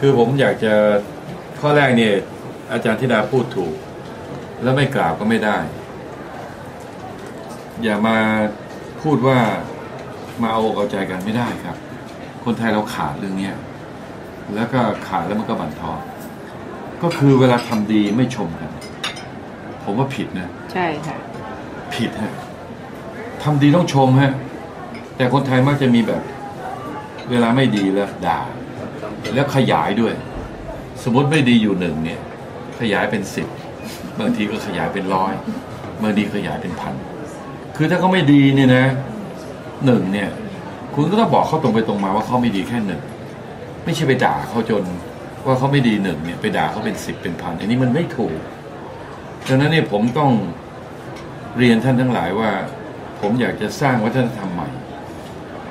คือผมอยากจะข้อแรกเนี่ย อาจารย์ธิดาพูดถูก แล้วไม่กล่าวก็ไม่ได้ อย่ามาพูดว่ามาเอาอกเอาใจกันไม่ได้ครับ คนไทยเราขาดเรื่องเนี้ยแล้วก็ขาดแล้วมันก็บั่นทอนก็คือเวลาทำดีไม่ชมกัน ผมว่าผิดนะ ใช่ค่ะ ผิดฮะทำดีต้องชมฮะแต่คนไทยมักจะมีแบบ เวลาไม่ดีแล้วด่า แล้วขยายด้วย สมมติไม่ดีอยู่หนึ่งเนี่ย ขยายเป็นสิบบางทีก็ขยายเป็นร้อยบางทีขยายเป็นพันคือถ้าเขาไม่ดีเนี่ยนะหนึ่งเนี่ย คุณก็ต้องบอกเขาตรงไปตรงมาว่าเขาไม่ดีแค่หนึ่งไม่ใช่ไปด่าเขาจนว่าเขาไม่ดีหนึ่งเนี่ยไปด่าเขาเป็นสิบเป็นพันอันนี้มันไม่ถูกดังนั้นเนี่ยผมต้องเรียนท่านทั้งหลายว่า ผมอยากจะสร้างวัฒนธรรมใหม่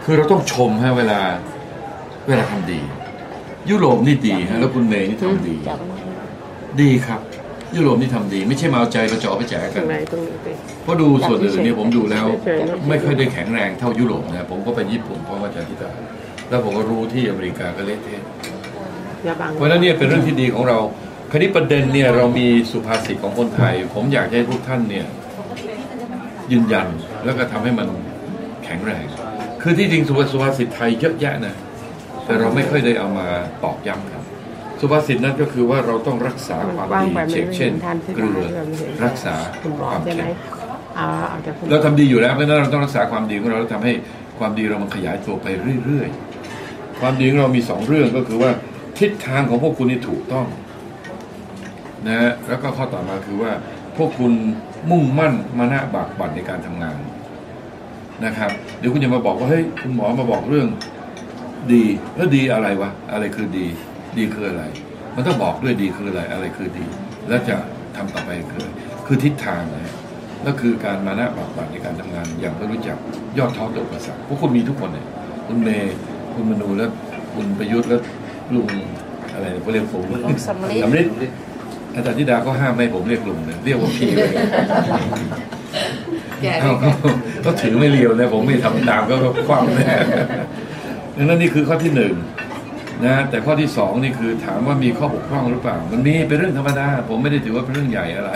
คือเราต้องชมฮะเวลาเวลาทำดี ยุโรปนี่ดีฮะแล้วคุณเมย์นี่ทำดีจับดีครับ ยุโรปนี่ทำดี ไม่ใช่มาเอาใจเราจะเอาไปแจกตกัรนงไหนตรงนี้ไปเพราะดูส่วนอื่นเนี่ยผมดูแล้วเฉยๆไม่ค่อยได้แข็งแรงเท่ายุโรปนะผมก็ไปญี่ปุ่นเพราะว่าอาจารย์ทิตาแล้วผมก็รู้ที่อเมริกาก็เละเทะอย่าบังเพราะฉะนั้นเนี่ยเป็นเรื่องที่ดีของเราคราวนี้ประเด็นเนี่ยเรามีสุภาษิตของคนไทย ผมอยากให้พวกท่านเนี่ยยืนยันแล้วก็ทำให้มันแข็งแรง คือที่จริงสุภาสุภาษิตไทยเยอะแยะนะ แต่เราไม่ค่อยได้เอามาตอกย้ำกัน สุภาษิตนั้นก็คือว่าเราต้องรักษาความว่างดีแบบเช่นี้นเช่นทานที่เกลือร้านแบบนี้รักษาคุณหมอความใช่ไหมเค็มเอาเอาจากคุณหมอเราทำดีอยู่แล้วเพราะฉะนั้นเราต้องรักษาความดีของเราแล้วทำให้ความดีเรามันขยายตัวไปเรื่อยๆ ความดีของเรามีสองเรื่องก็คือว่าทิศทางของพวกคุณนี่ถูกต้องนะฮะแล้วก็ข้อต่อมาคือว่าพวกคุณมุ่งมั่นมานะบากบั่นในการทำงานนะครับ เดี๋ยวคุณจะมาบอกว่าเฮ้ยคุณหมอมาบอกเรื่อง ดีแล้วดีอะไรวะ อะไรคือดี ดีคืออะไร มันต้องบอกด้วยดีคืออะไร อะไรคือดี แล้วจะทำต่อไปคืออะไรคือทิศทางนะฮะก็คือการมานะบากบั่นในการทำงานอย่างไม่รู้จักยอดท้อตัวอุปสรรคพวกคุณมีทุกคนเนี่ยคุณเมย์คุณมนูและคุณประยุทธ์และลุงอะไรเขาเรียกผมลุงสำลิดสำลิดอาจารย์ธิดาก็ห้ามไม่ให้ผมเรียกลุงนะเรียกว่าพี่เลยแก่เขาเขาเขาถือไม่เรียวนะผมไม่ทำตามก็คว่ำแน่ ดังนั้นนี่คือข้อที่หนึ่งนะแต่ข้อที่สองนี่คือถามว่ามีข้อบกพร่องหรือเปล่า มันมีเป็นเรื่องธรรมดา ผมไม่ได้ถือว่าเป็นเรื่องใหญ่อะไร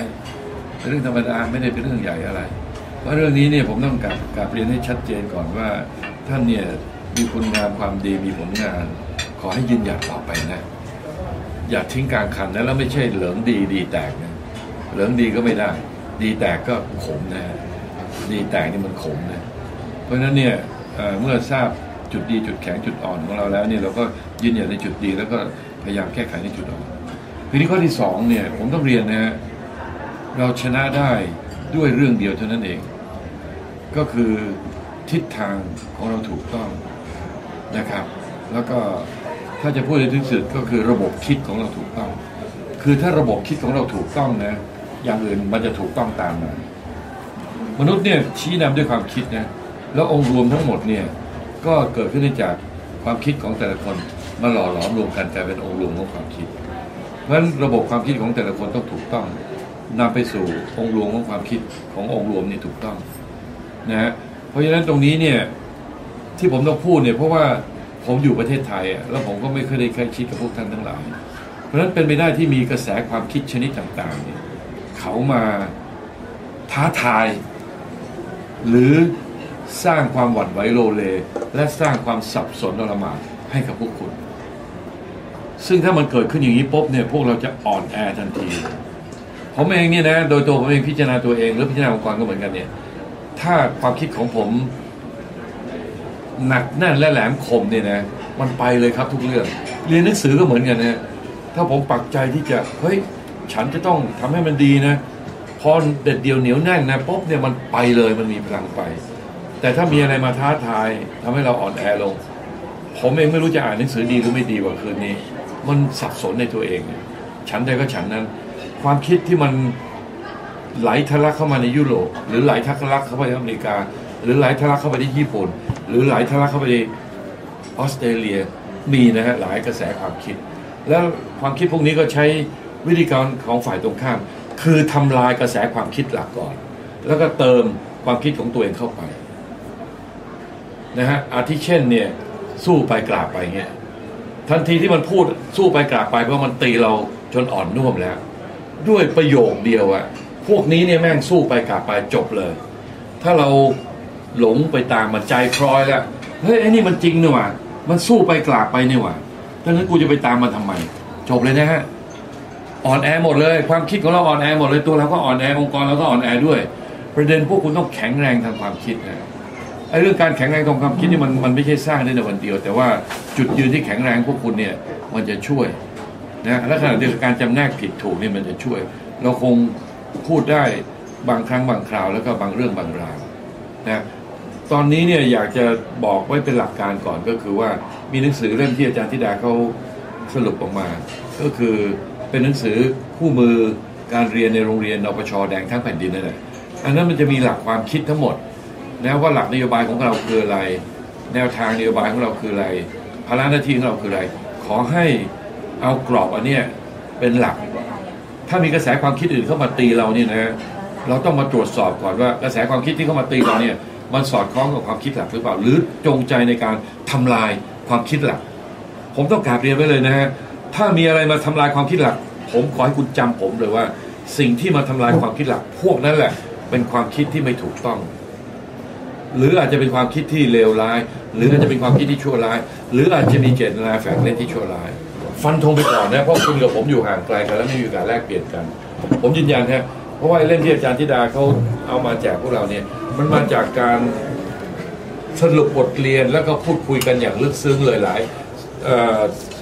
เป็นเรื่องธรรมดาไม่ได้เป็นเรื่องใหญ่อะไร เพราะเรื่องนี้เนี่ยผมต้องกลับกลับเรียนให้ชัดเจนก่อนว่า ท่านเนี่ยมีคุณงามความดีมีผลงาน ขอให้ยืนหยัดต่อไปนะ อย่าทิ้งกลางคันนะแล้วไม่ใช่เหลืองดีดีแตกนะเหลืองดีก็ไม่ได้ ดีแตกก็ขมนะ ดีแตกนี่มันขมนะ เพราะฉะนั้นเนี่ยเอ่อเมื่อทราบ จุดดีจุดแข็งจุดอ่อนของเราแล้วเนี่ยเราก็ยืนหยัดในจุดดีแล้วก็พยายามแก้ไขในจุดอ่อนทีนี้ข้อที่สองเนี่ยผมต้องเรียนนะฮะเราชนะได้ด้วยเรื่องเดียวเท่านั้นเอง ก็คือทิศทางของเราถูกต้องนะครับ แล้วก็ถ้าจะพูดในที่สุดก็คือระบบคิดของเราถูกต้อง คือถ้าระบบคิดของเราถูกต้องนะอย่างอื่นมันจะถูกต้องตามมามนุษย์เนี่ยชี้นำด้วยความคิดนะแล้วองค์รวมทั้งหมดเนี่ย ก็เกิดขึ้นจากความคิดของแต่ละคนมาหล่อหลอมรวมกันกลายเป็นองค์รวมของความคิด เพราะฉะนั้นระบบความคิดของแต่ละคนต้องถูกต้องนำไปสู่องค์รวมของความคิดขององค์รวมนี่ถูกต้องนะฮะเพราะฉะนั้นตรงนี้เนี่ยที่ผมต้องพูดเนี่ยเพราะว่าผมอยู่ประเทศไทยอะแล้วผมก็ไม่เคยได้ใกล้ชิดกับพวกท่านทั้งหลาย เพราะฉะนั้นเป็นไปได้ที่มีกระแสความคิดชนิดต่างๆเนี่ยเขามาท้าทาย หรือ สร้างความหวั่นไหวโลเล และสร้างความสับสนระมาให้กับพวกคุณ ซึ่งถ้ามันเกิดขึ้นอย่างนี้ปุ๊บเนี่ยพวกเราจะอ่อนแอทันที ผมเองเนี่ยนะโดยตัวผมเองพิจารณาตัวเองหรือพิจารณาองค์กรก็เหมือนกันเนี่ย ถ้าความคิดของผม หนักแน่นและแหลมคมเนี่ยนะมันไปเลยครับทุกเรื่อง เรียนหนังสือก็เหมือนกันนะถ้าผมปักใจที่จะเฮ้ยฉันจะต้องทำให้มันดีนะพอเด็ดเดียวเหนียวแน่นนะปุ๊บเนี่ยมันไปเลยมันมีพลังไป แต่ถ้ามีอะไรมาท้าทายทำให้เราอ่อนแอลง ผมเองไม่รู้จะอ่านหนังสือดีหรือไม่ดีกว่าคืนนี้ มันสับสนในตัวเอง ฉันใดก็ฉันนั้น ความคิดที่มันไหลทะลักเข้ามาในยุโรปหรือไหลทะลักเข้าไปในอเมริกา หรือไหลทะลักเข้าไปที่ญี่ปุ่น หรือไหลทะลักเข้าไปในออสเตรเลียมีนะฮะหลายกระแสความคิด แล้วความคิดพวกนี้ก็ใช้วิธีการของฝ่ายตรงข้าม คือทำลายกระแสความคิดหลักก่อน แล้วก็เติมความคิดของตัวเองเข้าไป นะฮะอาทิเช่นเนี่ยสู้ไปกราบไปเงี้ยทันทีที่มันพูดสู้ไปกราบไปเพราะมันตีเราจนอ่อนนุ่มแล้ว ด้วยประโยคเดียวอะพวกนี้เนี่ยแม่งสู้ไปกราบไปจบเลย ถ้าเราหลงไปตามมันใจคลอยแล้วเฮ้ยไอ้นี่มันจริงนี่หว่ามันสู้ไปกราบไปนี่หว่าดังนั้นกูจะไปตามมันทำไม จบเลยนะฮะอ่อนแอหมดเลย ความคิดของเราอ่อนแอหมดเลยตัวเราก็อ่อนแอองค์กรเราก็อ่อนแอด้วย ประเด็นพวกคุณต้องแข็งแรงทางความคิดนะ ไอ้เรื่องการแข็งแรงทางความคิดนี่มันมันไม่ใช่สร้างได้ในวันเดียว แต่ว่าจุดยืนที่แข็งแรงพวกคุณเนี่ยมันจะช่วยนะและขณะเดียวกันการจำแนกผิดถูกนี่มันจะช่วย เราคงพูดได้บางครั้งบางคราวแล้วก็บางเรื่องบางราวนะตอนนี้เนี่ยอยากจะบอกไว้เป็นหลักการก่อนก็คือว่ามีหนังสือเล่มที่อาจารย์ธิดาเขาสรุปออกมา ก็คือเป็นหนังสือคู่มือการเรียนในโรงเรียนนปชแดงทั้งแผ่นดินนั่นแหละอันนั้นมันจะมีหลักความคิดทั้งหมด นะว่าหลักนโยบายของเราคืออะไร แนวทางนโยบายของเราคืออะไรภาระหน้าที่ของเราคืออะไร ขอให้เอากรอบอันเนี้ยเป็นหลัก ถ้ามีกระแสความคิดอื่นเข้ามาตีเราเนี่ยนะเราต้องมาตรวจสอบก่อนว่ากระแสความคิดที่เข้ามาตีเราเนี่ยมันสอดคล้องกับความคิดหลักหรือเปล่า หรือจงใจในการทำลายความคิดหลัก ผมต้องกราบเรียนไว้เลยนะฮะถ้ามีอะไรมาทำลายความคิดหลัก ผมขอให้คุณจำผมเลยว่า สิ่งที่มาทำลายความคิดหลัก พวกนั้นแหละ เป็นความคิดที่ไม่ถูกต้อง หรืออาจจะเป็นความคิดที่เลวร้าย หรืออาจจะเป็นความคิดที่ชั่วร้าย หรืออาจจะมีเจตนาแฝงเล่นที่ชั่วร้าย ฟันธงไปก่อนนะเพราะคุณกับผมอยู่ห่างไกลกันแล้วไม่มีโอกาสแลกเปลี่ยนกัน ผมยืนยันฮะเพราะว่าไอ้เล่มที่อาจารย์ธิดาเขาเอามาแจกพวกเราเนี่ย มันมาจากการสรุปบทเรียนแล้วก็พูดคุยกันอย่างลึกซึ้งเลยหลายออ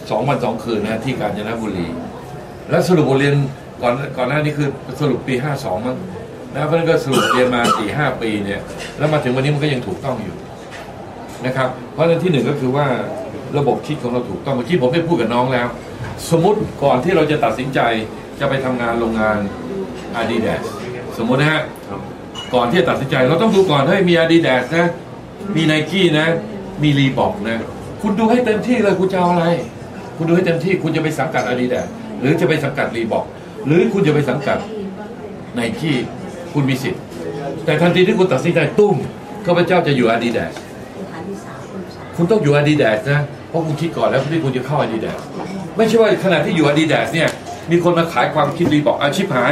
สองวันสองคืนนะที่กาญจนบุรี แล้วสรุปบทเรียนก่อนก่อนหน้านี้คือสรุปปีห้าสองมั้ง นะเพราะนั้นก็สรุปเรียนมาสี่ห้าปีเนี่ย แล้วมาถึงวันนี้มันก็ยังถูกต้องอยู่นะครับ เพราะฉะนั้นที่หนึ่งก็คือว่าระบบคิดของเราถูกต้องเมื่อกี้ผมได้พูดกับน้องแล้ว สมมติก่อนที่เราจะตัดสินใจจะไปทำงานโรงงาน Adidas สมมตินะฮะก่อนที่จะตัดสินใจ เราต้องดูก่อนเฮ้ยมี Adidas นะมี n นกี้นะ มีรีบอกนะคุณดูให้เต็มที่เลยคุณจะเอาอะไร คุณดูให้เต็มที่คุณจะไปสังกัด Adidas หรือจะไปสังกัดรีบอกหรือคุณจะไปสังกัดไนกี้ คุณมีสิทธิ์ แต่ทันทีที่คุณตัดสินใจตุ้มข้าพเจ้าจะอยู่ Adidas คุณต้องอยู่ Adidas นะเพราะคุณคิดก่อนแล้วที่คุณจะเข้า Adidas ไม่ใช่ว่าขณะที่อยู่ Adidas เนี่ยมีคนมาขายความคิดรีบอกอาชีพหาย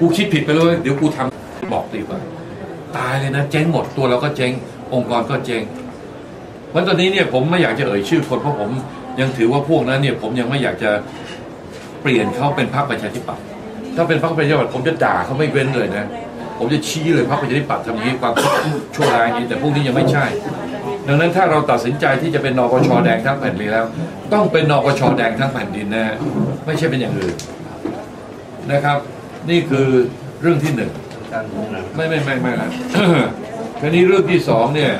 กูคิดผิดไปเลย เดี๋ยวกูทำบอกดีว่าตายเลยนะเจ๊งหมดตัวเราก็เจ๊งองค์กรก็เจ๊งเพราะตอนนี้เนี่ยผมไม่อยากจะเอ่ยชื่อคนเพราะผมยังถือว่าพวกนั้นเนี่ย ผมยังไม่อยากจะเปลี่ยนเขาเป็นพรรคประชาธิปัตย์ถ้าเป็นพรรคประชาธิปัตย์ผมจะด่าเขาไม่เว้นเลยนะ ผมจะชี้เลยพรรคประชาธิปัตย์ทำอย่างนี้ความชั่วร้ายอย่างนี้แต่พวกนี้ยังไม่ใช่ ดังนั้นถ้าเราตัดสินใจที่จะเป็นนปชแดงทั้งแผ่นดินแล้ว ต้องเป็นนปชแดงทั้งแผ่นดินนะไม่ใช่เป็นอย่างอื่นนะครับ นี่คือเรื่องที่หนึ่งไม่ไม่ไม่ไม่ละคราวนี้เรื่องที่สองเนี่ย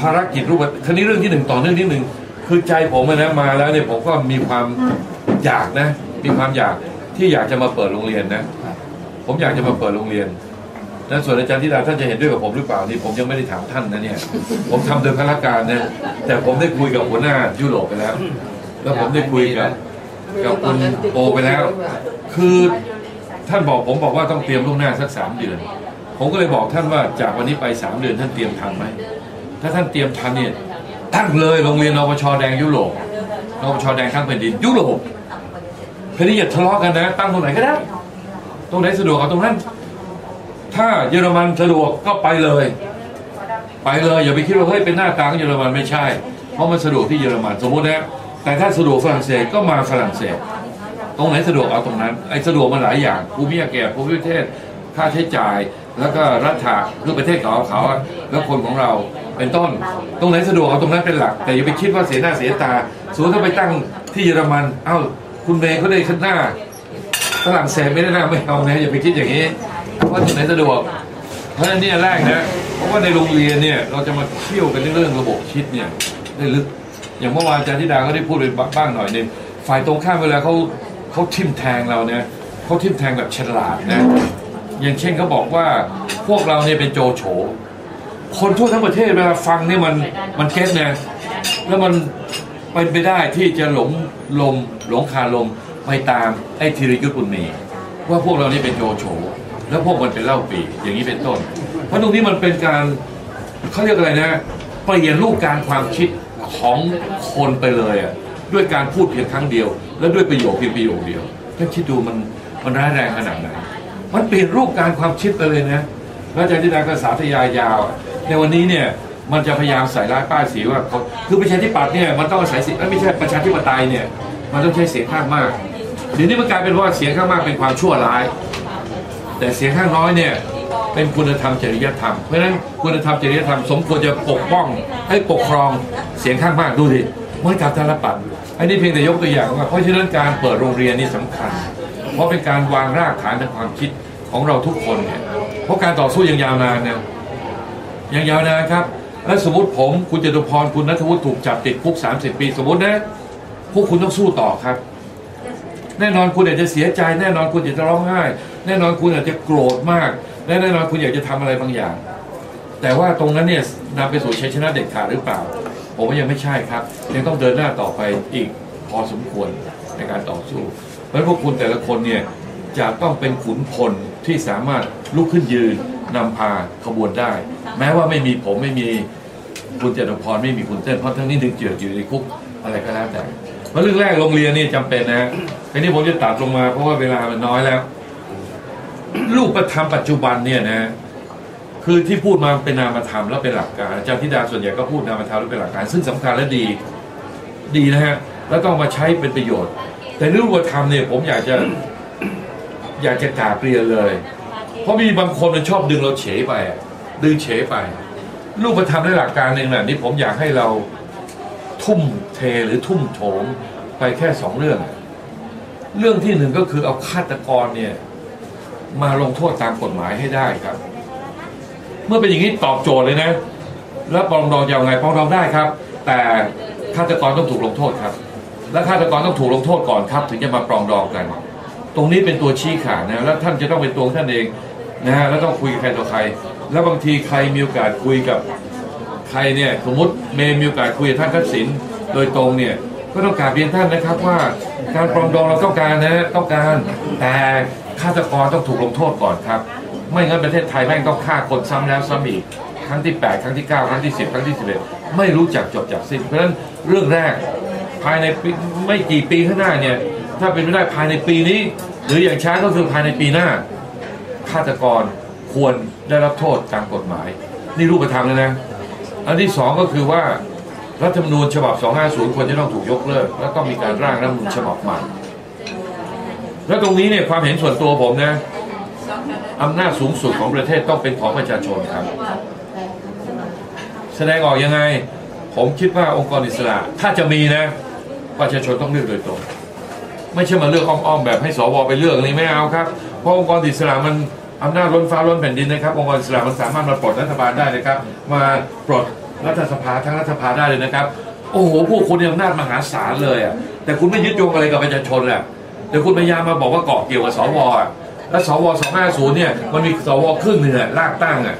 ภารกิจรูปคราวนี้เรื่องที่หนึ่งต่อเนื่องนิดหนึ่งคือใจผมนะมาแล้วเนี่ยผมก็มีความอยากนะ มีความอยากที่อยากจะมาเปิดโรงเรียนนะ ผมอยากจะมาเปิดโรงเรียนนะส่วนอาจารย์ธิดาท่านจะเห็นด้วยกับผมหรือเปล่านี่ผมยังไม่ได้ถามท่านนะเนี่ย ผมทำโดยพนักการนะแต่ผมได้คุยกับหัวหน้ายุโรปไปแล้ว แล้วผมได้คุยกับกับคุณโอไปแล้ว คือท่านบอกผมบอกว่าต้องเตรียมล่วงหน้าสักสามเดือน ผมก็เลยบอกท่านว่าจากวันนี้ไปสามเดือนท่านเตรียมทันไหมถ้าท่านเตรียมทันเนี่ยตั้งเลยโรงเรียนนปชแดงยุโรปนปชแดงข้างแผ่นดินยุโรปเพื่อที่อย่าทะเลาะกันนะ ตั้งตรงไหนก็ได้ รงไหนสะดวกเอาตรงนั้น ถ้าเยอรมันสะดวกก็ไปเลย ไปเลยอย่าไปคิดว่าเฮ้ยเป็นหน้ากลางของเยอรมันไม่ใช่ เพราะมันสะดวกที่เยอรมันสมมตินะแต่ถ้าสะดวกฝรั่งเศสก็มาฝรั่งเศส ตรงไหนสะดวกเอาตรงนั้นไอ้สะดวกมันหลายอย่างภูมิอากาศภูมิประเทศค่าใช้จ่ายแล้วก็รัฐาคือประเทศเขาเขาแล้วคนของเราเป็นต้น ตรงไหนสะดวกเอาตรงนั้นเป็นหลัก แต่อย่าไปคิดว่าเสียหน้าเสียตาสมมติถ้าไปตั้งที่เยอรมัน เอ้าคุณเมย์เขาได้ขึ้นหน้า ฝรั่งเศสไม่ได้น้าไม่เอานะอย่าไปคิดอย่างนี้ว่าตรงไหนสะดวก เพราะฉะนั้นเนี่ยแรกนะเพราะว่าในโรงเรียนเนี่ยเราจะมาเที่ยวกันเรื่องระบบคิดเนี่ยได้ลึก อย่างเมื่อวานอาจารย์ธิดาก็ได้พูดไปบ้างหน่อยหนึงฝ่ายตรงข้ามเวลาเขาเขาทิมแทงเราเนี่ยเขาทิมแทงแบบฉลาดนะอย่างเช่นเขาบอกว่าพวกเราเนี่ยเป็นโจโฉคนทั่วทั้งประเทศเวลาฟังเนี่ยมันมันเก็ตนะแล้วมันเป็นไปได้ที่จะหลงลมหลงคาลม ไปตามไอ้ธีรยุทธ์บุญมี ว่าพวกเรานี่เป็นโจโฉแล้วพวกมันเป็นเล่าปีอย่างนี้เป็นต้น เพราะตรงนี้มันเป็นการเขาเรียกอะไรนะเปลี่ยนรูปการความคิดของคนไปเลยอะด้วยการพูดเพียงครั้งเดียว และด้วยประโยคเพียงประโยคเดียวท่านคิดดูมันมันร้ายแรงขนาดไหนมันเปลี่ยนรูปการความคิดไปเลยนะแล้วอาจารย์ธิดาก็สาธยายาว ในวันนี้เนี่ยมันจะพยายามใส่ร้ายป้ายสีว่าเขาคือประชาธิปัตย์เนี่ยมันต้องอาศัยเสียงเอ้ยไม่ใช่ประชาธิปไตยเนี่ยมันต้องใช้เสียงข้างมาก เดี๋ยวนี้มันกลายเป็นว่าเสียงข้างมากเป็นความชั่วร้าย แต่เสียงข้างน้อยเนี่ยเป็นคุณธรรมจริยธรรมเพราะฉะนั้นคุณธรรมจริยธรรมสมควรจะปกป้องให้ปกครองเสียงข้างมากดูดิเมื่อกับธนปัตอันนี้เพียงแต่ยกตัวอย่างว่าเพราะฉะนั้นการเปิดโรงเรียนนี่สำคัญ เพราะเป็นการวางรากฐานทางความคิดของเราทุกคนเนี่ยเพราะการต่อสู้ยังยาวนานเนี่ยยังยาวนานครับและสมมติผมคุณจตุพรคุณนัทวุฒิถูกจับติดคุก 30 ปี สมมตินะพวกคุณต้องสู้ต่อครับ แน่นอนคุณอาจจะเสียใจ แน่นอนคุณอาจจะร้องไห้ แน่นอนคุณอาจจะโกรธมากและแน่นอนคุณอยากจะทำอะไรบางอย่าง แต่ว่าตรงนั้นเนี่ยนำไปสู่ชัยชนะเด็ดขาดหรือเปล่า ผมว่ายังไม่ใช่ครับ ยังต้องเดินหน้าต่อไปอีกพอสมควรในการต่อสู้ เพราะฉะพวกคุณแต่ละคนเนี่ยจะต้องเป็นขุนพลที่สามารถลุกขึ้นยืนนำพาขบวนได้ แม้ว่าไม่มีผมไม่มีคุณเจตพรไม่มีคุณเต้นเพราะทั้งนี้ถึงเจือกอยู่ในคุกอะไรก็แล้วแต่ เพราะเรื่องแรกโรงเรียนนี่จำเป็นนะทีนี้ผมจะตัดลงมาเพราะว่าเวลามันน้อยแล้ว รูปธรรมปัจจุบันเนี่ยนะคือที่พูดมาเป็นนามธรรมแล้วเป็นหลักการอาจารย์ธิดาส่วนใหญ่ก็พูดนามธรรมแล้วเป็นหลักการ ซึ่งสำคัญและดี ดีนะฮะแล้วต้องมาใช้เป็นประโยชน์ แต่รูปธรรมเนี่ยผมอยากจะอยากจะกาบเรียนเลย เพราะมีบางคนมันชอบดึงเราเฉยไป ดึงเฉยไป รูปธรรมและหลักการหนึ่งน่ะนี่ผมอยากให้เรา ทุ่มเทหรือทุ่มโถมไปแค่สองเรื่อง เรื่องที่หนึ่งก็คือเอาฆาตกรเนี่ยมาลงโทษตามกฎหมายให้ได้ครับ เมื่อเป็นอย่างนี้ตอบโจทย์เลยนะ แล้วปองดองจะเอาไงปองดองได้ครับ แต่ฆาตกรต้องถูกลงโทษครับ และฆาตกรต้องถูกลงโทษก่อนครับ ถึงจะมาปรองดองกัน ตรงนี้เป็นตัวชี้ขาดนะแล้วท่านจะต้องเป็นตัวท่านเองนะฮะแล้วต้องคุยกับใครต่อใคร แล้วบางทีใครมีโอกาสคุยกับ ใครเนี่ยสมมติเมย์มีโอกาสคุยกับท่านทักษิณโดยตรงเนี่ยก็ต้องกราบเรียนท่านนะครับว่าการปรองดองเราต้องการนะต้องการ แต่ฆาตกรต้องถูกลงโทษก่อนครับ ไม่งั้นประเทศไทยแม่งต้องฆ่าคนซ้ำแล้วซ้ำอีกครั้งที่ 8 ครั้งที่ 9 ครั้งที่ 10 ครั้งที่ 11 ไม่รู้จักจบจากสิ้น เพราะฉะนั้นเรื่องแรกภายในไม่กี่ปีข้างหน้าเนี่ยถ้าเป็นไม่ได้ภายในปีนี้ หรืออย่างช้าก็คือภายในปีหน้าฆาตกรควรได้รับโทษตามกฎหมาย นี่รูปธรรมเลยนะ อันที่สองก็คือว่ารัฐธรรมนูญฉบับ 250 ควรจะต้องถูกยกเลิก แล้วก็มีการร่างรัฐธรรมนูญฉบับใหม่ แล้วตรงนี้เนี่ยความเห็นส่วนตัวผมนะอำนาจสูงสุดของประเทศต้องเป็นของประชาชนครับ แสดงออกยังไง ผมคิดว่าองค์กรอิสระ ถ้าจะมีนะ ประชาชนต้องเลือกโดยตรง ไม่ใช่มาเลือกอ้อมๆแบบให้สวไปเลือกอะไรไม่เอาครับ เพราะองค์กรอิสระมัน อำนาจล้นฟ้าล้นแผ่นดินนะครับองค์กรอิสระมันสามารถมาปลดรัฐบาลได้นะครับ มาปลดรัฐสภาทั้งรัฐสภาได้เลยนะครับ โอ้โหพวกคุณมีอำนาจมหาศาลเลยอะแต่คุณไม่ยึดโยงอะไรกับประชาชนแหละแต่คุณพยายามมาบอกว่าเกาะเกี่ยวกับสวอะแล้วสว250เนี่ยมันมีสวครึ่งหนึ่งอะลากตั้งอะ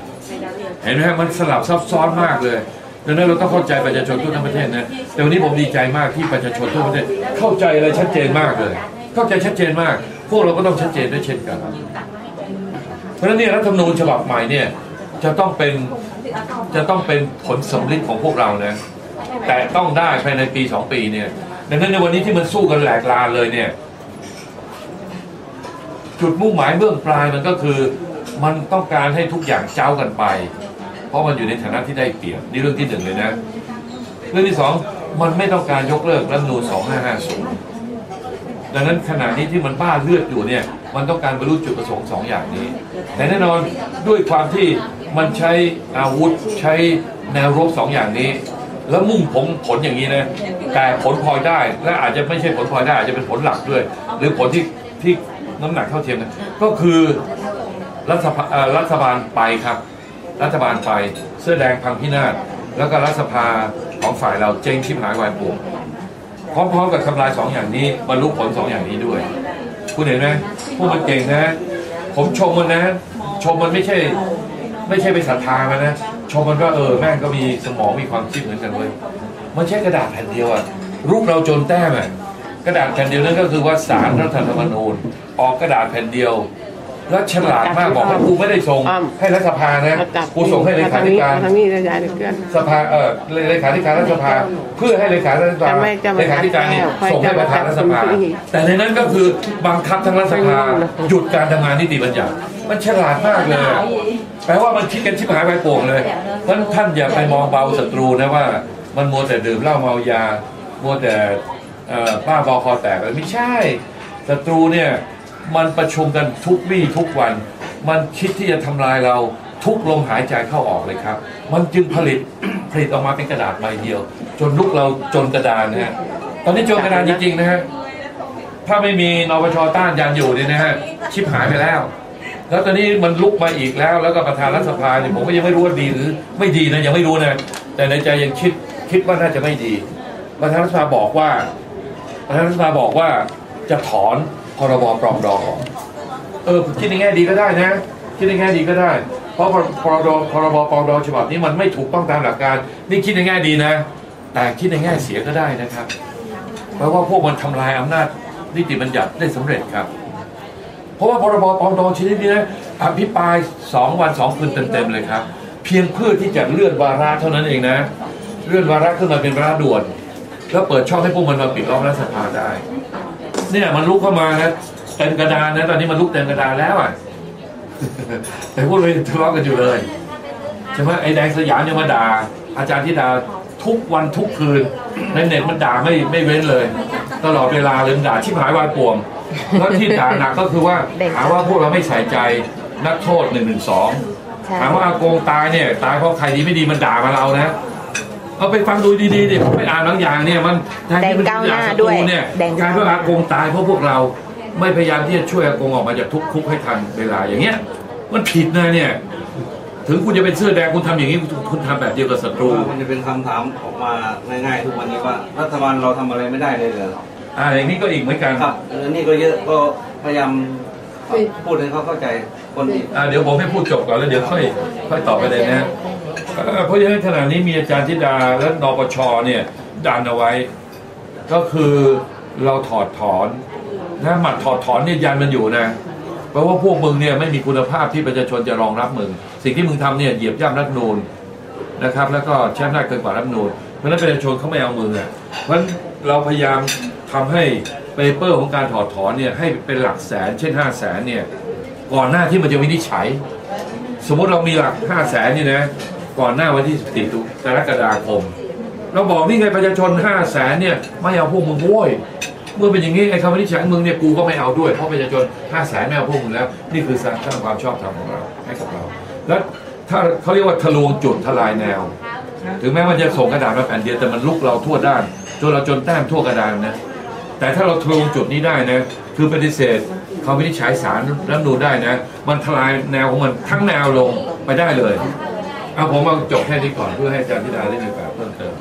เห็นไหมฮะมันสลับซับซ้อนมากเลยดังนั้นเราต้องเข้าใจประชาชนทั่วทั้งประเทศนะแต่วันนี้ผมดีใจมากที่ประชาชนทั่วประเทศเข้าใจอะไรชัดเจนมากเลย เข้าใจชัดเจนมาก พวกเราก็ต้องชัดเจนด้วยเช่นกัน เพราะฉะนั้นเนี่ยรัฐธรรมนูญฉบับใหม่เนี่ยจะต้องเป็นจะต้องเป็นผลสำลิดของพวกเรานะแต่ต้องได้ภายในปีสองปีเนี่ยดังนั้นในวันนี้ที่มันสู้กันแหลกลานเลยเนี่ย จุดมุ่งหมายเบื้องปลายมันก็คือมันต้องการให้ทุกอย่างเจ้ากันไป เพราะมันอยู่ในฐานะที่ได้เปรียบนี่เรื่องที่หนึ่งเลยนะ เรื่องที่สองมันไม่ต้องการยกเลิกรัฐธรรมนูญ2550 ดังนั้นขณะนี้ที่มันบ้าเลือดอยู่เนี่ย มันต้องการบรรลุจุดประสงค์สองอย่างนี้ แต่แน่นอนด้วยความที่มันใช้อาวุธใช้แนวรบสองอย่างนี้ แล้วมุ่งผลผลอย่างนี้นะแต่ผลพลอยได้และอาจจะไม่ใช่ผลพลอยได้อาจจะเป็นผลหลักด้วย หรือผลที่ที่น้ำหนักเท่าเทียมกันก็คือรัฐบารัฐบาลไปครับ รัฐบาลไปเสื้อแดงพังพินาศแล้วก็รัฐสภาของฝ่ายเราเจ๊งชิบหายวายป่วงพร้อมๆกับทำลายสองอย่างนี้บรรลุผลสองอย่างนี้ด้วย คุณเห็นไหมพวกมันเก่งนะ ผมชมมันนะ ชมมันไม่ใช่ ไม่ใช่ไปศรัทธามันนะ ชมมันก็เออแม่งก็มีสมองมีความคิดเหมือนกันเว้ยมันใช่กระดาษแผ่นเดียวอะรูปเราจนแต้มอะกระดาษแผ่นเดียวนั่นก็คือว่าสารรัฐธรรมนูญ ออกกระดาษแผ่นเดียว แล้วฉลาดมากบอกว่ากูไม่ได้ส่งอ้อมให้รัฐสภานะเอาจับกูส่งให้เลขาธิการเอทางนี้เอทางนี้จะย้ายเพื่อนสภาเออเลขาธิการรัฐสภา เพื่อให้เลขาธิการจะไม่จะไม่เลขาธิการนี่ค่อยส่งให้ประธานรัฐสภาจะไม่แต่ในนั้นก็คือบังคับทั้งรัฐสภาไม่รู้นะหยุดการทำงานนิติบัญญัติมันฉลาดมากเลยอะแปลว่ามันคิดกันชิบหายไปโป่งเลยเพราะฉะนั้นท่านอย่าไปมองเบาศัตรูนะว่า มันมัวแต่ดื่มเหล้าเมายามัวแต่เอ่อบ้าบอคอแตกอะไรไม่ใช่ศัตรูเนี่ย มันประชุมกันทุกวี่ทุกวัน มันคิดที่จะทำลายเราทุกลมหายใจเข้าออกเลยครับ มันจึงผลิตผลิตออกมาเป็นกระดาษใบเดียว จนลุกเราจนกระดานนะฮะตอนนี้จนกระดานจริงๆนะฮะถ้าไม่มีนปชต้านยันอยู่เนี่ยนะฮะชิบหายไปแล้ว แล้วตอนนี้มันลุกมาอีกแล้ว แล้วก็ประธานรัฐสภาเนี่ยผมก็ยังไม่รู้ว่าดีหรือไม่ดีนะยังไม่รู้นะ แต่ในใจยังคิดคิดว่าน่าจะไม่ดีประธานรัฐสภาบอกว่าประธานรัฐสภาบอกว่าจะถอน พรบปรองดองออกเออคิดในแง่ดีก็ได้นะ คิดในแง่ดีก็ได้ เพราะพรพรบพรบปรองดองฉบับนี้มันไม่ถูกต้องตามหลักการ นี่คิดในแง่ดีนะ แต่คิดในแง่เสียก็ได้นะครับ เพราะว่าพวกมันทำลายอำนาจนิติบัญญัติได้สำเร็จครับ เพราะว่าพรบปรองดองชนิดนี้นะอภิปรายสองวันสองคืนเต็มๆเลยครับ เพียงเพื่อที่จะเลื่อนวาระเท่านั้นเองนะ เลื่อนวาระขึ้นมาเป็นวาระด่วนแล้วเปิดช่องให้พวกมันมาปิดล้อมรัฐสภาได้ เนี่ยมันลุกเข้ามานะเต็มกระดานนะตอนนี้มันลุกเต็มกระดานแล้วอะแต่พวกเรายังทะเลาะกันอยู่เลยใช่ไหมไอ้แดงสยามยังมาด่า อาจารย์ที่ด่าทุกวันทุกคืนในเน็ตมันด่าไม่ไม่เว้นเลย ตลอดเวลาเลยมันด่าชิบหายวายป่วงแล้วที่ด่าหนักก็คือว่าหาว่าพวกเราไม่ใส่ใจนักโทษหนึ่งหนึ่งสองใช่ถามว่าอากงตายเนี่ย ตายเพราะใครดีไม่ดีมันด่ามาเรานะ เอาไปฟังดูดีๆดิผมไปอ่านบางอย่างเนี่ยมันทนที่มัแดงก้าวหน้าด้วยเนี่ยแดงกลายเป็นว่าอากงตายเพราะพวกเราไม่พยายามที่จะช่วยอากงออกมาจากทุกคุกให้ทันเวลาอย่างเงี้ย มันผิดนะเนี่ย ถึงคุณจะเป็นเสื้อแดงคุณทำอย่างนี้คุณคุณทำแบบเดียวกับศัตรูว่ามันจะเป็นคำถามออกมาง่ายๆ ทุกวันนี้ว่ารัฐบาลเราทำอะไรไม่ได้เลยเหรออ่าอย่างนี้ก็อีกเหมือนกันครับเออนี่ก็เยอะก็พยายาม พูดให้เขาเข้าใจคนที่อ่าเดี๋ยวผมให้พูดจบก่อนแล้วเดี๋ยวค่อยค่อยตอบประเด็นนะเพราะฉะนั้นขณะนี้มีอาจารย์ธิดาและนปชเนี่ยดันเอาไว้ ก็คือเราถอดถอนนะหมัดถอดถอนเนี่ยยันมันอยู่นะเพราะว่าพวกมึงเนี่ยไม่มีคุณภาพที่ประชาชนจะรองรับมึง สิ่งที่มึงทำเนี่ยเหยียบย่ำรัฐนูนนะครับ แล้วก็ใช้อำนาจเกินกว่ารัฐนูนเพราะฉะนั้นประชาชนเขาไม่เอามึงอะเพราะฉะนั้นเราพยายามทำให้ เปเปอร์ของการถอดถอนเนี่ยให้เป็นหลักแสนเช่นห้าแสนเนี่ยก่อนหน้าที่มันจะวินิจฉัย สมมติเรามีหลักห้าแสนนี่นะก่อนหน้าวันที่ 14ตุกรกฎาคม เราบอกนี่ไงประชาชนห้าแสนเนี่ยไม่เอาพวกมึงโว้ยเมื่อเป็นอย่างนี้ไอ้คำวินิจฉัยมึงเนี่ยกูก็ไม่เอาด้วยเพราะประชาชนห้าแสนไม่เอาพวกมึงแล้ว นี่คือสร้างความชอบธรรมของเราให้กับเรา แล้วถ้าเขาเรียกว่าทะลวงจุดทลายแนว ถึงแม้มันจะส่งกระดาษมาแผ่นเดียวแต่มันลุกเราทั่วด้านจนเราจนแต้มทั่วกระดานนะ แต่ถ้าเราทะลวงจุดนี้ได้นะคือปฏิเสธคำวินิจฉัยสารรับนูได้นะ มันทลายแนวของมันทั้งแนวลงไปได้เลยเอาผมมาจบแค่นี้ก่อนเพื่อให้อาจารย์ธิดาได้มีโอกาสเพิ่มเติม